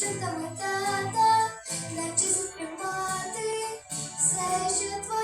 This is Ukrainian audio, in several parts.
вчинками тата, наче сприймати все, що твоє,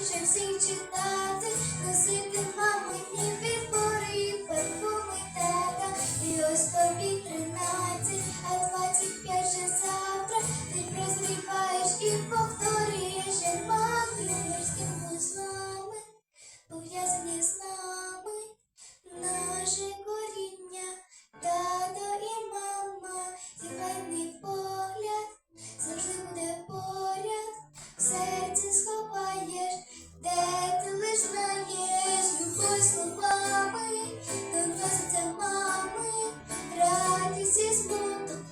більше всіх читати, носити мамині підбори, парфуми тата. І ось тобі тринадцять, а двадцять п'ять же завтра. Ти прозріваєш і повторюєш, як мамі морськими вузлами, пов'язані з нами, наше коріння, тато і мама, зігальний погляд завжди буде поряд. серці сховаєш де ти лиш знаєш любов словами, доноситься мами, радість і смуток,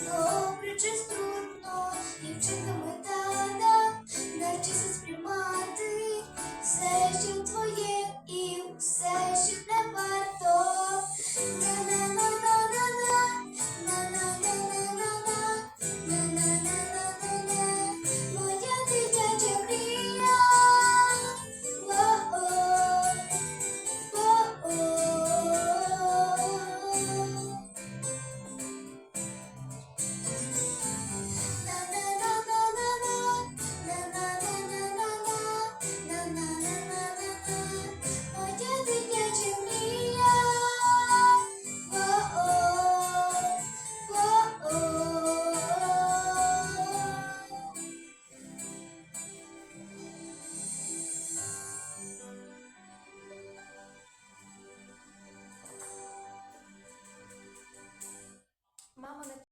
добре чи скрутно, дівчинками тата, навчися сприймати все, що твоє і все.